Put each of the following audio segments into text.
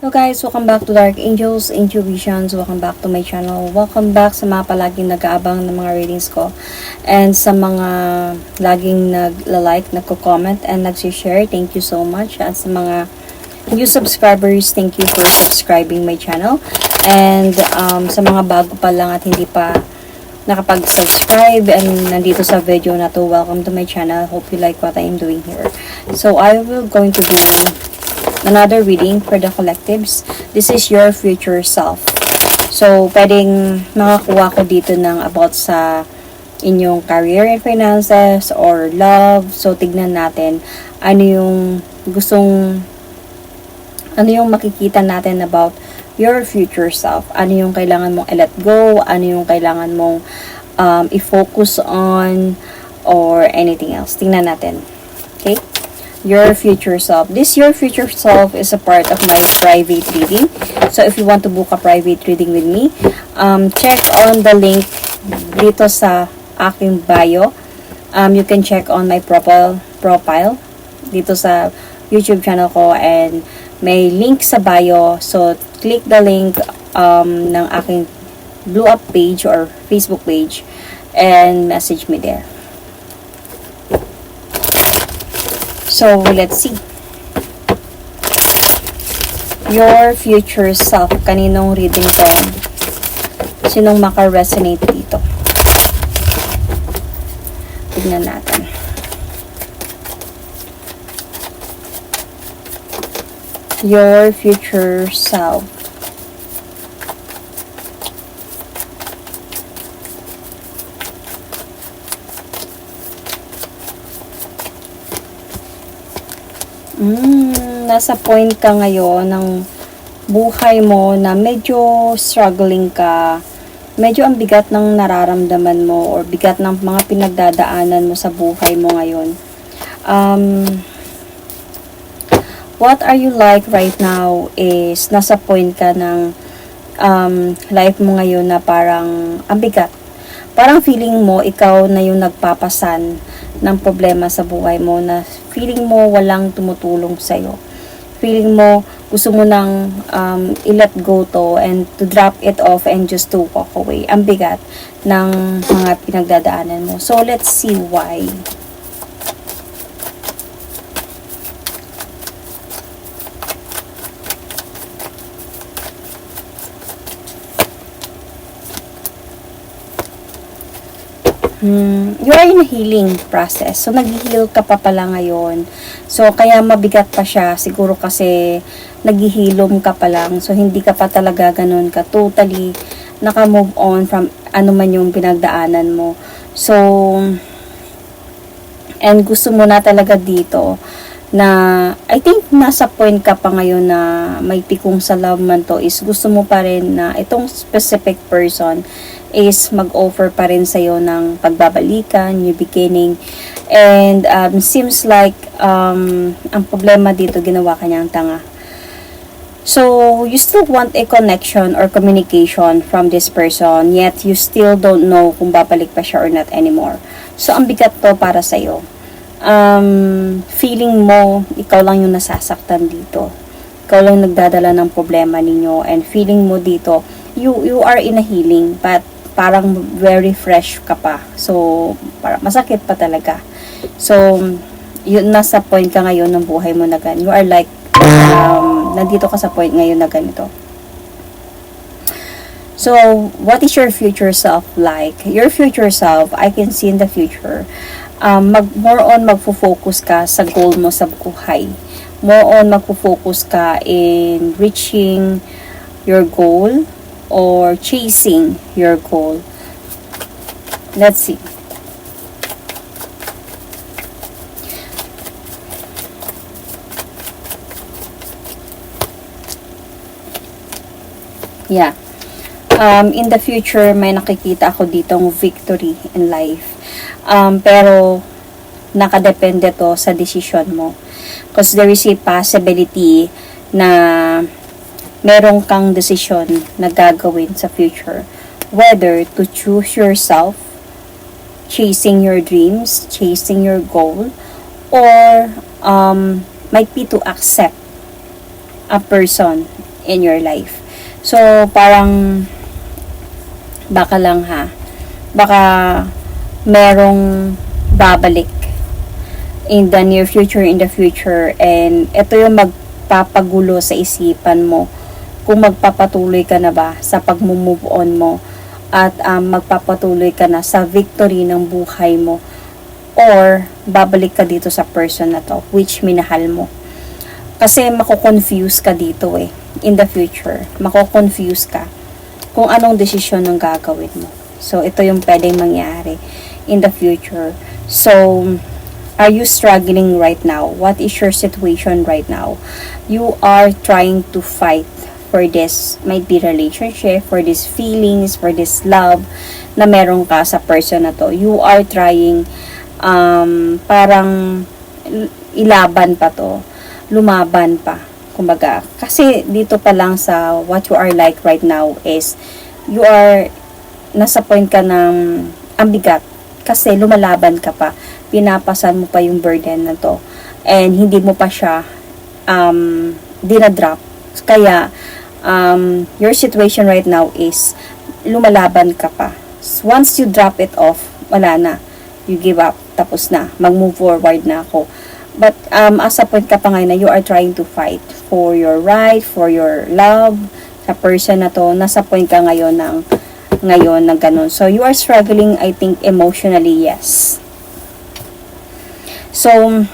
Hello guys, welcome back to Dark Angels, Intuitions. Welcome back to my channel. Welcome back sa mga palaging nag-aabang ng mga readings ko. And sa mga laging nag-like, nagko-comment, and nag-share. Thank you so much. At sa mga new subscribers, thank you for subscribing my channel. And um, sa mga bago pa lang at hindi pa nakapag-subscribe and nandito sa video na to, welcome to my channel. Hope you like what I am doing here. So, I will going to do another reading for the collectives. This is your future self. So, pwedeng makakuha ko dito ng about sa inyong career and finances or love. So, tignan natin ano yung gustong ano yung makikita natin about your future self. Ano yung kailangan mong i-let go, ano yung kailangan mong um, i-focus on, or anything else. Tingnan natin. Okay? Your future self. This your future self is a part of my private reading. So, if you want to book a private reading with me, um, check on the link dito sa aking bio. Um, you can check on my profile, profile dito sa YouTube channel ko and may link sa bio. So, click the link um, ng aking blue up page or Facebook page and message me there. So, let's see. Your future self. Kaninong reading to? Sinong maka-resonate dito? Tignan natin. Your future self. Mm, nasa point ka ngayon ng buhay mo na medyo struggling ka, medyo ang bigat ng nararamdaman mo or bigat ng mga pinagdadaanan mo sa buhay mo ngayon. Um, what are you like right now is nasa point ka ng um, life mo ngayon na parang ang bigat. Parang feeling mo ikaw na yung nagpapasan ng problema sa buhay mo na feeling mo walang tumutulong sa'yo. Feeling mo gusto mo nang um, i-let go to and to drop it off and just to walk away. Ang bigat ng mga pinagdadaanan mo. So, let's see why. Hmm, you are in a healing process. So, nag-heal ka pa pala ngayon. So, kaya mabigat pa siya. Siguro kasi naghihilom ka pa lang. So, hindi ka pa talaga ganun ka totally naka-move on from ano man yung pinagdaanan mo. So, and gusto mo na talaga dito na I think nasa point ka pa ngayon na may pikong sa love man to is gusto mo pa rin na itong specific person is mag-offer pa rin sa'yo ng pagbabalikan, new beginning. And um, seems like um, ang problema dito, ginawa ka niyang tanga. So, you still want a connection or communication from this person, yet you still don't know kung babalik pa siya or not anymore. So, ang bigat to para sa'yo. Um, feeling mo, ikaw lang yung nasasaktan dito. Ikaw lang nagdadala ng problema ninyo. And feeling mo dito, you, you are in a healing, but parang very fresh ka pa. So, para masakit pa talaga. So, yun, nasa point ka ngayon ng buhay mo na ganyan. You are like, um, nandito ka sa point ngayon na ganito. So, what is your future self like? Your future self, I can see in the future, um, mag, more on magfo-focus ka sa goal mo sa buhay. More on magfo-focus ka in reaching your goal or chasing your goal. Let's see. Yeah. Um, in the future, may nakikita ako ditong victory in life. Um, pero, nakadepende to sa decision mo. Because there is a possibility na meron kang desisyon na gagawin sa future. Whether to choose yourself, chasing your dreams, chasing your goal, or um, might be to accept a person in your life. So, parang baka lang ha, baka merong babalik in the near future, in the future, and ito yung magpapagulo sa isipan mo kung magpapatuloy ka na ba sa pag-move on mo at um, magpapatuloy ka na sa victory ng buhay mo or babalik ka dito sa person na to which minahal mo. Kasi mako-confuse ka dito eh in the future. Mako-confuse ka kung anong desisyon ang gagawin mo. So, ito yung pwedeng mangyari in the future. So, are you struggling right now? What is your situation right now? You are trying to fight for this might be relationship, for these feelings, for this love na meron ka sa person na to. You are trying um, parang ilaban pa to, lumaban pa. Kumbaga, kasi dito pa lang sa what you are like right now is you are nasa point ka ng ambigat kasi lumalaban ka pa. Pinapasan mo pa yung burden na to. And hindi mo pa siya um, dinadrop. Kaya, um, your situation right now is lumalaban ka pa. Once you drop it off, wala na. You give up. Tapos na. Mag-move forward na ako. But um, as a point ka pa ngayon na you are trying to fight for your right, for your love, sa person na to, nasa point ka ngayon ng ngayon na ganun. So, you are struggling, I think, emotionally, yes. So,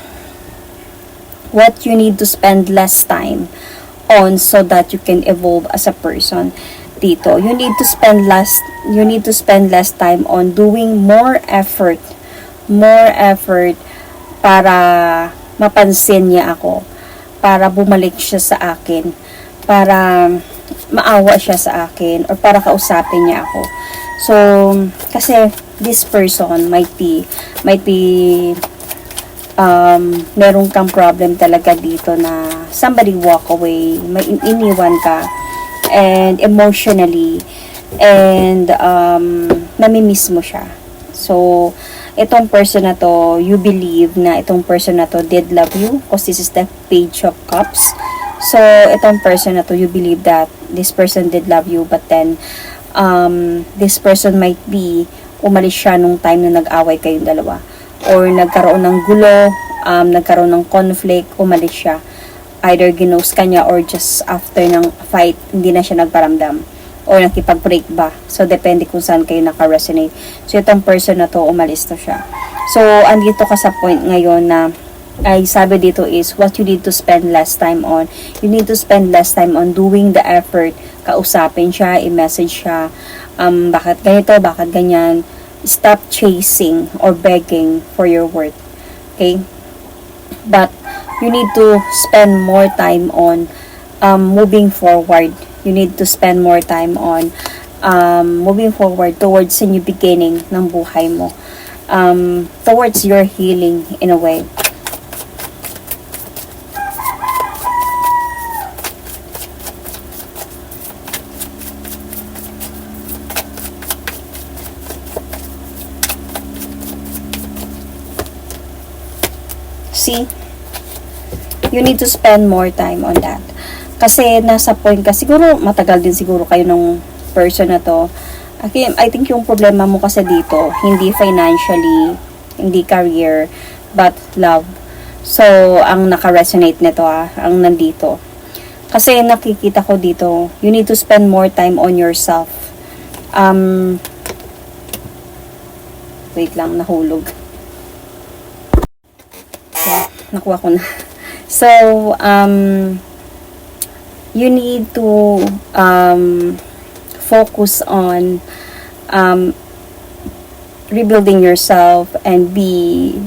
what you need to spend less time on so that you can evolve as a person dito. You need to spend less you need to spend less time on doing more effort, more effort para mapansin niya ako, para bumalik siya sa akin, para maawa siya sa akin or para kausapin niya ako. So, kasi this person might be might be um, meron kang problem talaga dito na somebody walk away, may in- iniwan ka, and emotionally, and um, namimiss mo siya. So, itong person na to, you believe na itong person na to did love you because this is the page of cups. So, itong person na to, you believe that this person did love you but then um, this person might be umalis siya nung time na nag-away kayong dalawa or nagkaroon ng gulo, um, nagkaroon ng conflict, umalis siya. Either ginos ka niya or just after ng fight, hindi na siya nagparamdam or nakipag-break ba. So, depende kung saan kayo naka-resonate. So, itong person na to, umalis to siya. So, andito ka sa point ngayon na ay sabi dito is what you need to spend less time on. You need to spend less time on doing the effort. Kausapin siya, i-message siya. Um, bakit ganito, bakit ganyan. Stop chasing or begging for your worth. Okay? But you need to spend more time on um, moving forward. You need to spend more time on um, moving forward towards a new beginning ng buhay mo. Um, towards your healing in a way. See? You need to spend more time on that. Kasi nasa point ka, siguro matagal din siguro kayo ng person na to. Okay, I think yung problema mo kasi dito, hindi financially, hindi career, but love. So, ang naka-resonate nito ah, ang nandito. Kasi nakikita ko dito, you need to spend more time on yourself. Um, wait lang, nahulog. Nakuha ko na. So, um, you need to um, focus on um, rebuilding yourself and be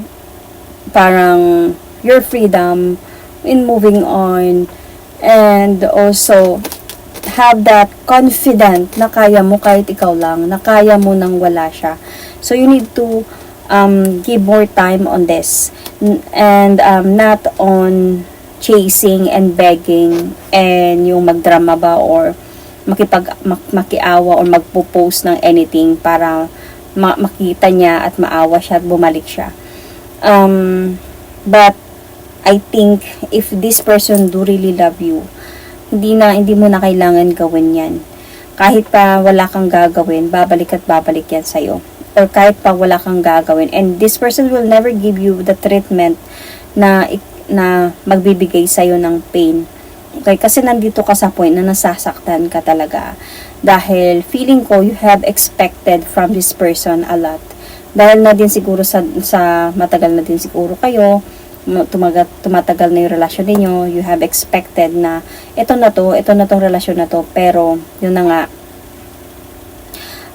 parang your freedom in moving on and also have that confident na kaya mo kahit ikaw lang, na kaya mo nang wala siya. So you need to um, give more time on this and um, not on chasing and begging and yung magdrama ba or makipag mak, makiawa or magpo-post ng anything para ma- makita niya at maawa siya at bumalik siya. Um, but I think if this person do really love you, hindi na hindi mo na kailangan gawin 'yan. Kahit pa wala kang gagawin, babalik at babalik 'yan sa Or kahit pa wala kang gagawin and this person will never give you the treatment na na magbibigay sa ng pain. Okay, kasi nandito ka sa point na nasasaktan ka talaga. Dahil feeling ko you have expected from this person a lot. Dahil na din siguro sa, sa matagal na din siguro kayo, tumaga, tumatagal na yung relasyon ninyo, you have expected na ito na to, ito na tong relasyon na to, pero yun na nga,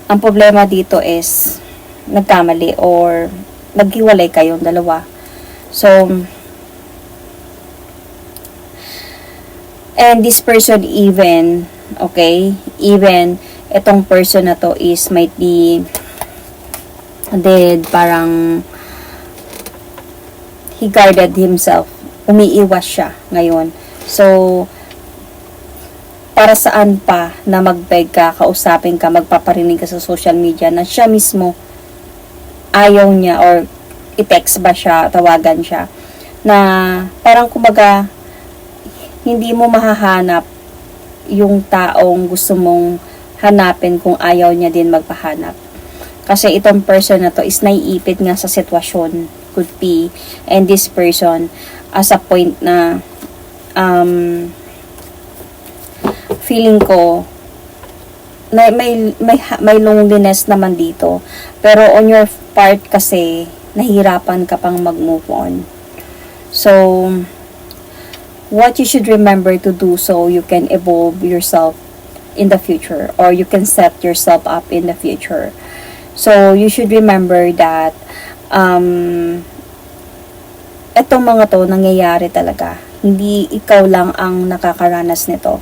ang problema dito is nagkamali or naghiwalay kayong dalawa. So, and this person even, okay, even itong person na to is might be dead, parang he guarded himself. Umiiwas siya ngayon. So, para saan pa na magbeg ka, kausapin ka, magpaparinig ka sa social media na siya mismo ayaw niya or i-text ba siya, tawagan siya na parang kumaga hindi mo mahahanap yung taong gusto mong hanapin kung ayaw niya din magpahanap. Kasi itong person na to is naiipit nga sa sitwasyon could be and this person as a point na um, feeling ko na may, may, may loneliness naman dito. Pero on your part kasi, nahirapan ka pang mag-move on. So, what you should remember to do so you can evolve yourself in the future or you can set yourself up in the future. So, you should remember that um, etong mga to nangyayari talaga. Hindi ikaw lang ang nakakaranas nito.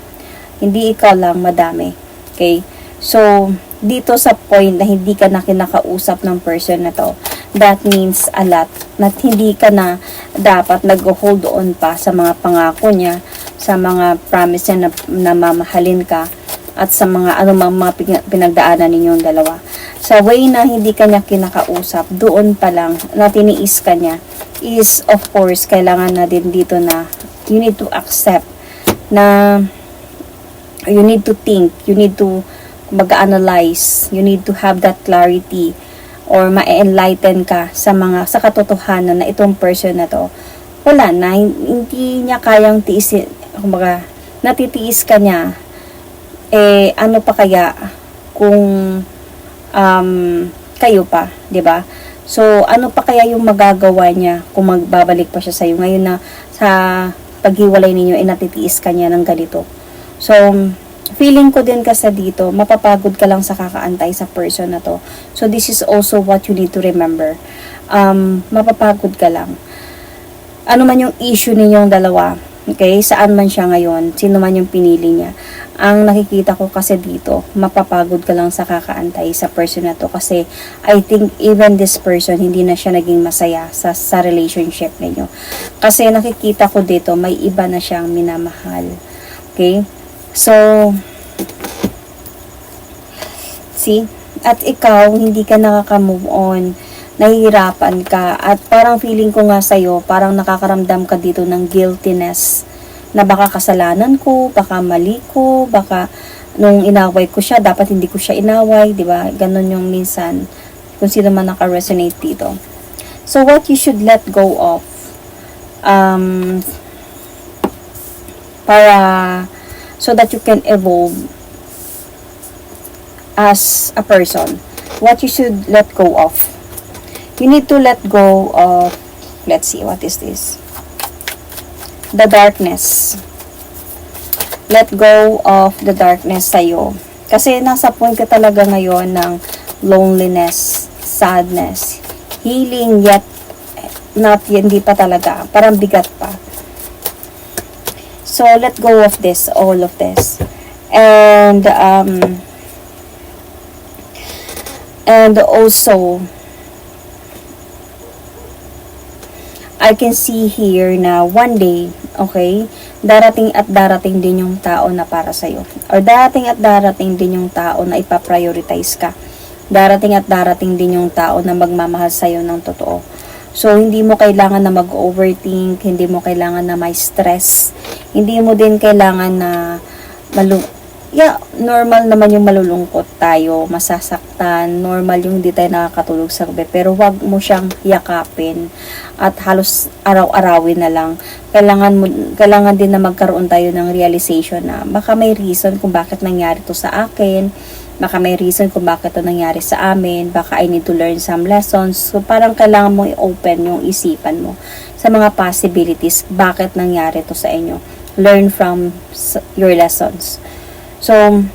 Hindi ikaw lang madami. Okay? So, dito sa point na hindi ka na kinakausap ng person na to, that means a lot. Na hindi ka na dapat nag-hold on pa sa mga pangako niya, sa mga promise niya na, na mamahalin ka, at sa mga ano mga pinagdaanan ninyong dalawa. Sa way na hindi kanya kinakausap, doon pa lang na tiniis ka niya is of course kailangan na din dito na you need to accept na you need to think, you need to mag-analyze, you need to have that clarity or ma-enlighten ka sa mga sa katotohanan na itong person na to wala na hindi niya kayang tiisin kumbaga natitiis ka niya eh ano pa kaya kung um, kayo pa, 'di ba? So ano pa kaya yung magagawa niya kung magbabalik pa siya sa iyo ngayon na sa paghiwalay ninyo eh, natitiis ka niya ng ganito. So feeling ko din kasi dito, mapapagod ka lang sa kakaantay sa person na to. So this is also what you need to remember. Um, mapapagod ka lang. Ano man yung issue ninyong dalawa, Okay, saan man siya ngayon, sino man yung pinili niya. Ang nakikita ko kasi dito, mapapagod ka lang sa kakaantay sa person na to kasi I think even this person hindi na siya naging masaya sa sa relationship ninyo. Kasi nakikita ko dito may iba na siyang minamahal. Okay? So see, at ikaw hindi ka nakaka-move on nahihirapan ka at parang feeling ko nga sa'yo, parang nakakaramdam ka dito ng guiltiness na baka kasalanan ko, baka mali ko, baka nung inaway ko siya, dapat hindi ko siya inaway, di ba? Ganon yung minsan kung sino man naka-resonate dito. So, what you should let go of um, para so that you can evolve as a person. What you should let go of you need to let go of, let's see, what is this? The darkness. Let go of the darkness sa'yo. Kasi nasa point ka talaga ngayon ng loneliness, sadness, healing yet not hindi pa talaga, parang bigat pa. So, let go of this, all of this. And, um, and also, I can see here na one day, okay, darating at darating din yung tao na para sa'yo. Or darating at darating din yung tao na ipaprioritize ka. Darating at darating din yung tao na magmamahal sa'yo ng totoo. So, hindi mo kailangan na mag-overthink, hindi mo kailangan na may stress, hindi mo din kailangan na malu yeah, normal naman yung malulungkot tayo, masasaktan, normal yung hindi tayo nakakatulog sa gabi, pero wag mo siyang yakapin at halos araw-arawin na lang. Kailangan mo kailangan din na magkaroon tayo ng realization na baka may reason kung bakit nangyari to sa akin, baka may reason kung bakit to nangyari sa amin, baka I need to learn some lessons. So parang kailangan mo i-open yung isipan mo sa mga possibilities bakit nangyari to sa inyo. Learn from your lessons. So,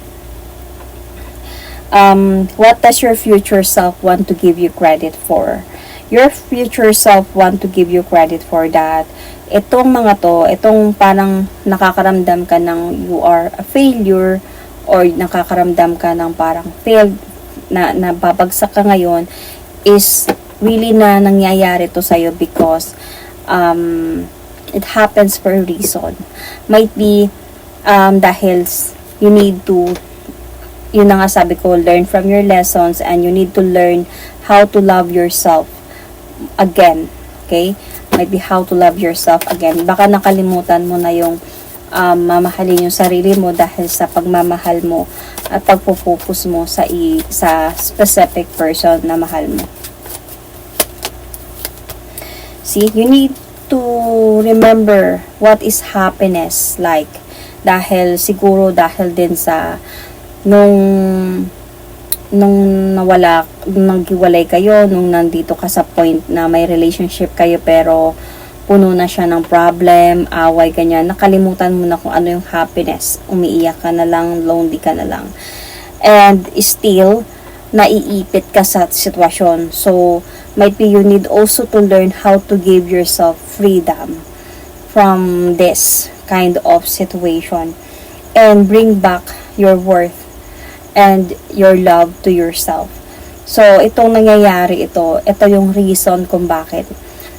um, what does your future self want to give you credit for? Your future self want to give you credit for that. Itong mga to, itong parang nakakaramdam ka ng you are a failure or nakakaramdam ka ng parang failed na nababagsak ka ngayon is really na nangyayari to sa'yo because um, it happens for a reason. Might be um, dahil you need to yun na nga sabi ko, learn from your lessons and you need to learn how to love yourself again. Okay? Might be how to love yourself again. Baka nakalimutan mo na yung um, mamahalin yung sarili mo dahil sa pagmamahal mo at pagpo-focus mo sa i, sa specific person na mahal mo. See, you need to remember what is happiness like. Dahil siguro dahil din sa nung nung nawala, nung naghiwalay kayo, nung nandito ka sa point na may relationship kayo pero puno na siya ng problem, away, ganyan, nakalimutan mo na kung ano yung happiness. Umiiyak ka na lang, lonely ka na lang. And still, naiipit ka sa sitwasyon. So, might be you need also to learn how to give yourself freedom from this kind of situation and bring back your worth and your love to yourself. So, itong nangyayari ito, ito yung reason kung bakit.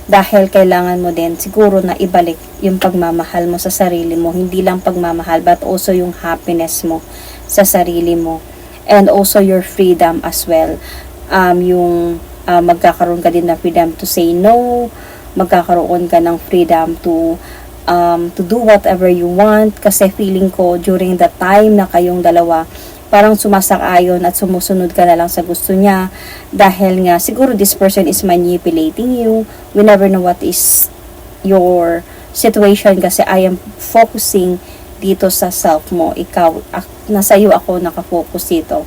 Dahil kailangan mo din siguro na ibalik yung pagmamahal mo sa sarili mo. Hindi lang pagmamahal, but also yung happiness mo sa sarili mo. And also your freedom as well. Um, yung uh, magkakaroon ka din ng freedom to say no, magkakaroon ka ng freedom to um, to do whatever you want kasi feeling ko during the time na kayong dalawa parang sumasang-ayon at sumusunod ka na lang sa gusto niya. Dahil nga siguro this person is manipulating you. We never know what is your situation kasi I am focusing dito sa self mo. Ikaw nasa iyo ako nakafocus dito.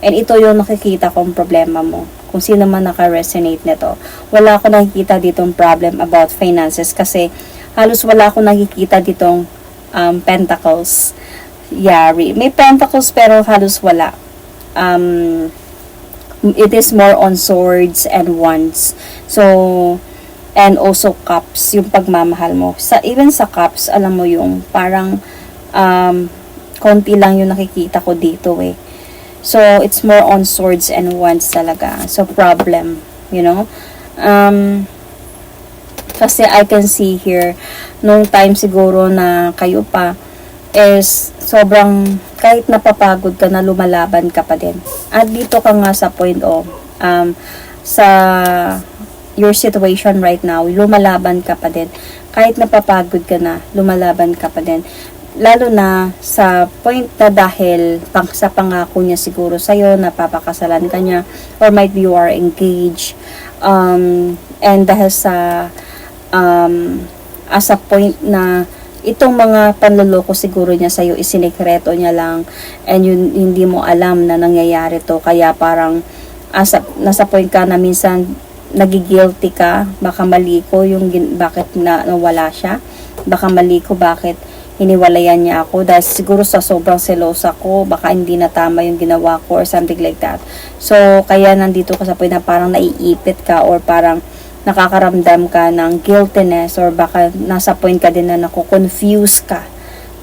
And ito yung nakikita kong problema mo. Kung sino man naka-resonate nito. Wala ako nakikita ditong problem about finances kasi halos wala ako nakikita ditong um, pentacles yari. May pentacles pero halos wala. Um, it is more on swords and wands. So, and also cups, yung pagmamahal mo. Sa, even sa cups, alam mo yung parang um, konti lang yung nakikita ko dito eh. So, it's more on swords and wands talaga. So, problem, you know. Um, kasi I can see here, nung time siguro na kayo pa, is sobrang kahit napapagod ka na lumalaban ka pa din. At dito ka nga sa point of um, sa your situation right now, lumalaban ka pa din. Kahit napapagod ka na, lumalaban ka pa din. Lalo na sa point na dahil pang, sa pangako niya siguro sa'yo, napapakasalan ka niya, or might be you are engaged, um, and dahil sa um, as a point na itong mga panloloko siguro niya sa'yo isinikreto niya lang and yun, hindi mo alam na nangyayari to. Kaya parang asa, nasa point ka na minsan nagigilty ka baka mali ko yung bakit na nawala siya. Baka mali ko bakit hiniwalayan niya ako. Dahil siguro sa sobrang selosa ko baka hindi na tama yung ginawa ko or something like that. So kaya nandito ka sa point na parang naiipit ka or parang nakakaramdam ka ng guiltiness or baka nasa point ka din na nakukonfuse ka.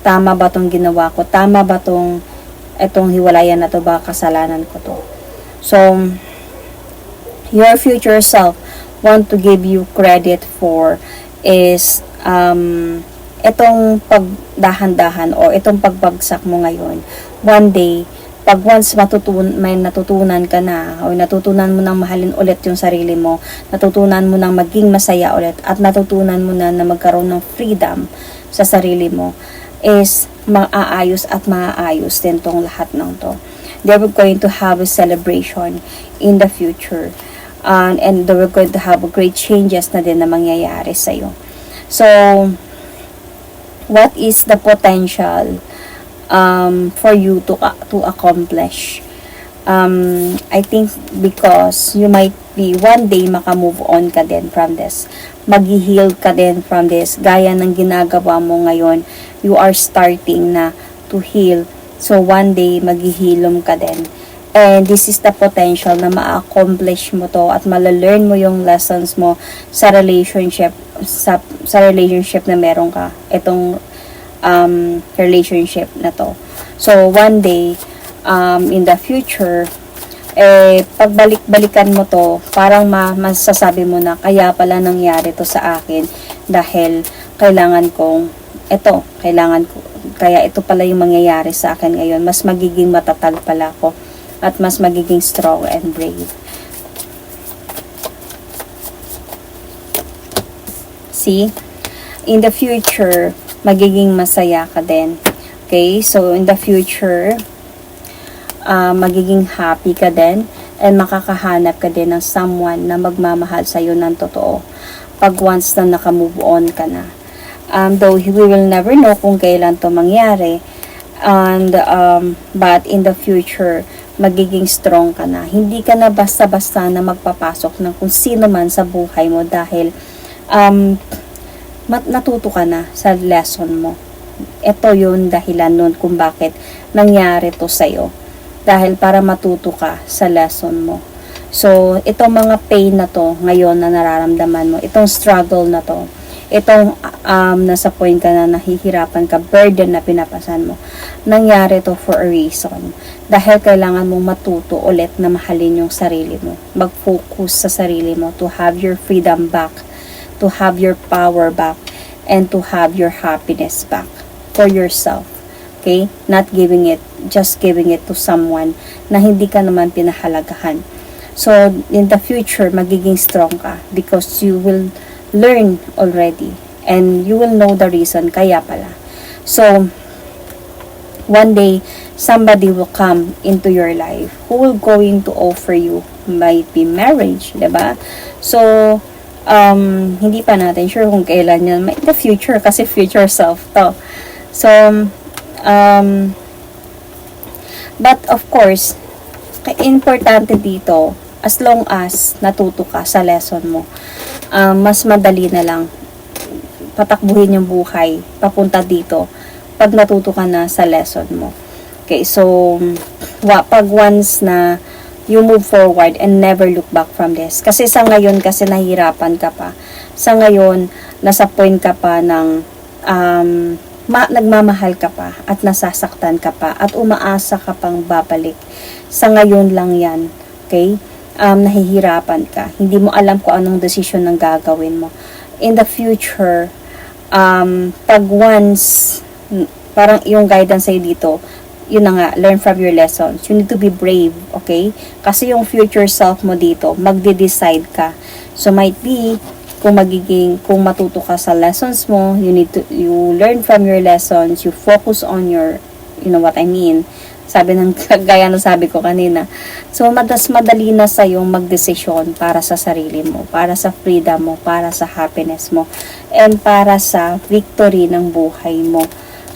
Tama ba tong ginawa ko? Tama ba tong etong hiwalayan na to ba kasalanan ko to? So, your future self want to give you credit for is um, itong pagdahan-dahan o itong pagbagsak mo ngayon. One day, pag once matutun may natutunan ka na o natutunan mo nang mahalin ulit yung sarili mo, natutunan mo nang maging masaya ulit at natutunan mo na na magkaroon ng freedom sa sarili mo is maaayos at maaayos din tong lahat ng to. They were going to have a celebration in the future. Um, and they were going to have great changes na din na mangyayari sa'yo. So, what is the potential um, for you to uh, to accomplish. Um, I think because you might be one day maka-move on ka din from this. Mag-heal ka din from this. Gaya ng ginagawa mo ngayon, you are starting na to heal. So one day maghihilom ka din. And this is the potential na ma-accomplish mo to at malalearn mo yung lessons mo sa relationship sa, sa relationship na meron ka. Itong um, relationship na to. So, one day, um, in the future, eh, pagbalik-balikan mo to, parang ma masasabi mo na, kaya pala nangyari to sa akin dahil kailangan kong, ito, kailangan ko, kaya ito pala yung mangyayari sa akin ngayon. Mas magiging matatag pala ako at mas magiging strong and brave. See? In the future, magiging masaya ka din. Okay? So, in the future, uh, magiging happy ka din and makakahanap ka din ng someone na magmamahal sa'yo ng totoo pag once na nakamove on ka na. Um, though we will never know kung kailan to mangyari, and um, but in the future, magiging strong ka na. Hindi ka na basta-basta na magpapasok ng kung sino man sa buhay mo dahil um, mat natuto ka na sa lesson mo. Ito yung dahilan nun kung bakit nangyari to sa'yo. Dahil para matuto ka sa lesson mo. So, itong mga pain na to ngayon na nararamdaman mo, itong struggle na to, itong um, nasa point ka na nahihirapan ka, burden na pinapasan mo, nangyari to for a reason. Dahil kailangan mong matuto ulit na mahalin yung sarili mo. Mag-focus sa sarili mo to have your freedom back to have your power back and to have your happiness back for yourself. Okay? Not giving it, just giving it to someone na hindi ka naman pinahalagahan. So, in the future, magiging strong ka because you will learn already and you will know the reason kaya pala. So, one day, somebody will come into your life who will going to offer you might be marriage, ba? So, um, hindi pa natin sure kung kailan yan. In the future, kasi future self to. So, um, but of course, importante dito, as long as natuto ka sa lesson mo, um, mas madali na lang patakbuhin yung buhay papunta dito pag natuto ka na sa lesson mo. Okay, so, wa, pag once na you move forward and never look back from this. Kasi sa ngayon, kasi nahihirapan ka pa. Sa ngayon, nasa point ka pa ng um, ma nagmamahal ka pa at nasasaktan ka pa at umaasa ka pang babalik. Sa ngayon lang yan. Okay? Um, nahihirapan ka. Hindi mo alam kung anong desisyon ng gagawin mo. In the future, um, pag once, parang yung guidance sa'yo dito, yun na nga, learn from your lessons. You need to be brave, okay? Kasi yung future self mo dito, magde-decide ka. So, might be, kung magiging, kung matuto ka sa lessons mo, you need to, you learn from your lessons, you focus on your, you know what I mean? Sabi ng, gaya na sabi ko kanina. So, madas madali na sa yung magdesisyon para sa sarili mo, para sa freedom mo, para sa happiness mo, and para sa victory ng buhay mo.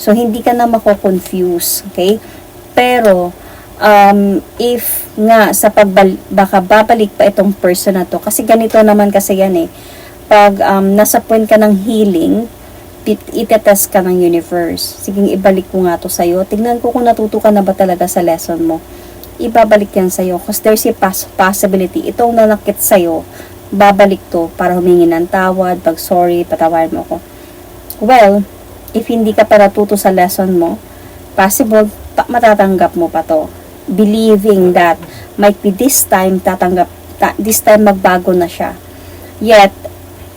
So, hindi ka na mako-confuse, okay? Pero, um, if nga sa pagbal baka babalik pa itong person na to, kasi ganito naman kasi yan eh, pag um, nasa point ka ng healing, itetest ka ng universe. Sige, ibalik ko nga to sa'yo. Tingnan ko kung natuto ka na ba talaga sa lesson mo. Ibabalik yan sa'yo. Because there's a poss possibility. Itong nanakit sa'yo, babalik to para humingi ng tawad, pag sorry, patawarin mo ko. Well, if hindi ka pa natuto sa lesson mo, possible pa, matatanggap mo pa to. Believing that might be this time tatanggap, ta, this time magbago na siya. Yet,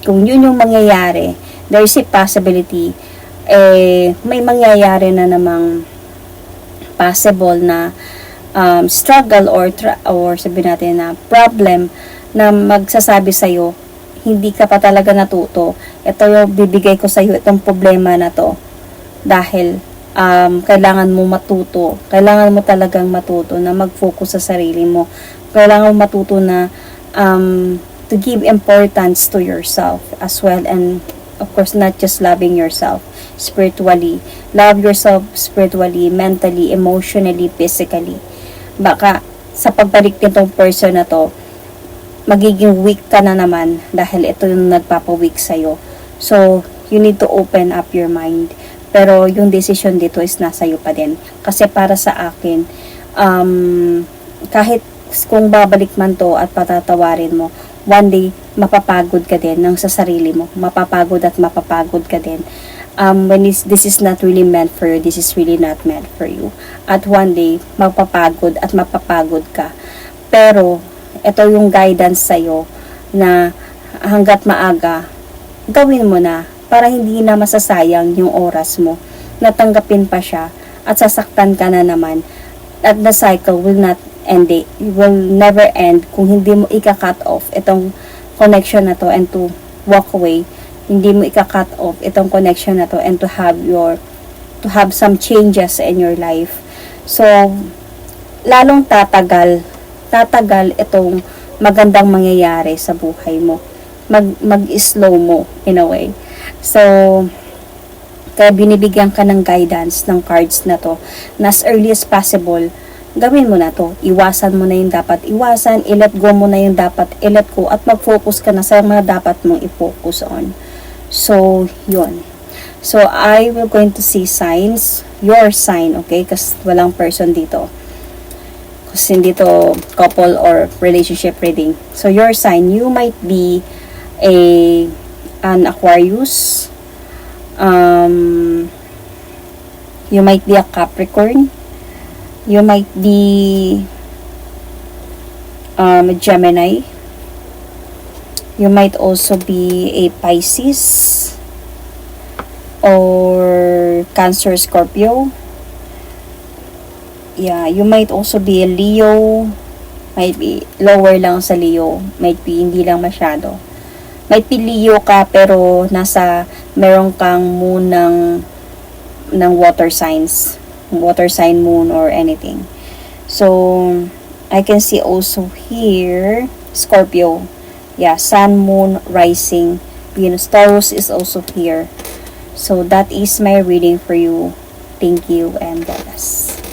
kung yun yung mangyayari, there is a possibility, eh, may mangyayari na namang possible na um, struggle or tra- or sabihin natin na problem na magsasabi sa hindi ka pa talaga natuto. Ito yung bibigay ko sa iyo itong problema na to dahil um, kailangan mo matuto. Kailangan mo talagang matuto na mag-focus sa sarili mo. Kailangan mo matuto na um, to give importance to yourself as well and of course not just loving yourself spiritually. Love yourself spiritually, mentally, emotionally, physically. Baka sa pagbalik nitong person na to, magiging weak ka na naman dahil ito yung nagpapa-weak sa'yo. So, you need to open up your mind. Pero yung decision dito is nasa iyo pa din. Kasi para sa akin, um, kahit kung babalik man to at patatawarin mo, one day, mapapagod ka din ng sa sarili mo. Mapapagod at mapapagod ka din. Um, when is, this is not really meant for you, this is really not meant for you. At one day, mapapagod at mapapagod ka. Pero, ito yung guidance sa'yo na hanggat maaga, gawin mo na para hindi na masasayang yung oras mo. Natanggapin pa siya at sasaktan ka na naman at the cycle will not end it. Will never end kung hindi mo ika-cut off itong connection na to and to walk away. Hindi mo ika-cut off itong connection na to and to have your to have some changes in your life. So, lalong tatagal tatagal itong magandang mangyayari sa buhay mo. Mag, mag-slow mo in a way. So, kaya binibigyan ka ng guidance ng cards na to na as early as possible, gawin mo na to. Iwasan mo na yung dapat iwasan, i-let go mo na yung dapat i-let go at mag-focus ka na sa mga dapat mong i-focus on. So, yun. So, I will going to see signs, your sign, okay? Kasi walang person dito kasi hindi to couple or relationship reading. So your sign, you might be a an Aquarius. Um, you might be a Capricorn. You might be um, a Gemini. You might also be a Pisces or Cancer Scorpio yeah, you might also be a Leo. Might be lower lang sa Leo. Might be hindi lang masyado. Might be Leo ka pero nasa meron kang moon ng ng water signs. Water sign moon or anything. So, I can see also here Scorpio. Yeah, Sun, Moon, Rising, Venus, Taurus is also here. So, that is my reading for you. Thank you and bless.